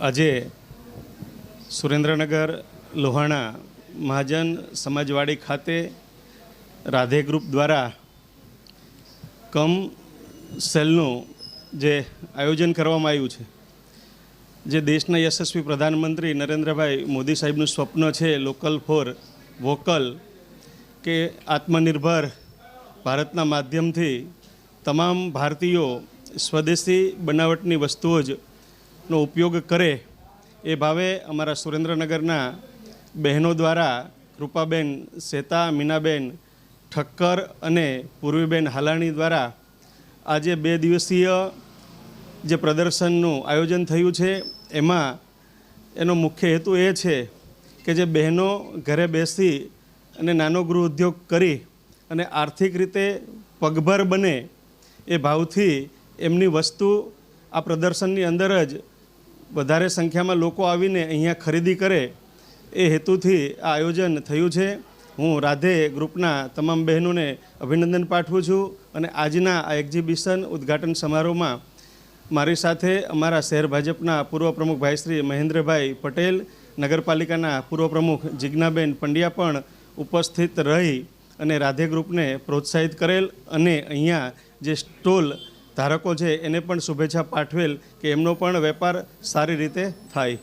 આજે સુરેન્દ્રનગર, લોહાણા મહાજન સમાજવાડી ખાતે રાધે ગ્રુપ દ્વારા કમ સેલનું જે આયોજન કરવામાં આવ્યું છે, જે દેશના યશસ્વી પ્રધાનમંત્રી નરેન્દ્રભાઈ મોદી સાહેબનું સ્વપ્ન છે, લોકલ ફોર વોકલ, કે આત્મનિર્ભર ભારતના માધ્યમથી તમામ ભારતીયો સ્વદેશી બનાવટની વસ્તુઓ જ નો ઉપયોગ કરે એ ભાવે અમારા સુરેન્દ્રનગરના બહેનો દ્વારા કૃપાબેન શેતા મીનાબેન, ઠક્કર અને પૂર્વીબેન હાલાણી દ્વારા આજે બે દિવસીય જે પ્રદર્શનનું આયોજન થયું છે, એમાં એનો મુખ્ય હેતુ એ છે કે જે બહેનો ઘરે બેસી અને નાનો ગૃહ ઉદ્યોગ કરી અને આર્થિક રીતે પગભર બને એ ભાવથી એમની વસ્તુ આ પ્રદર્શનની અંદર જ વધારે સંખ્યામાં લોકો આવીને અહીંયા ખરીદી કરે એ હેતુથી આ આયોજન થયું છે. હું રાધે ગ્રુપના તમામ બહેનોને અભિનંદન પાઠવું છું અને આજના આ એક્ઝિબિશન ઉદ્ઘાટન સમારોહમાં મારી સાથે અમારા શહેર ભાજપના પૂર્વ પ્રમુખ ભાઈ શ્રી મહેન્દ્રભાઈ પટેલ, નગરપાલિકાના પૂર્વ પ્રમુખ જિજ્ઞાબેન પંડ્યા પણ ઉપસ્થિત રહી અને રાધે ગ્રુપને પ્રોત્સાહિત કરેલ અને અહીંયા જે સ્ટોલ ધારકો છે એને પણ શુભેચ્છા પાઠવેલ કે એમનો પણ વેપાર સારી રીતે થાય.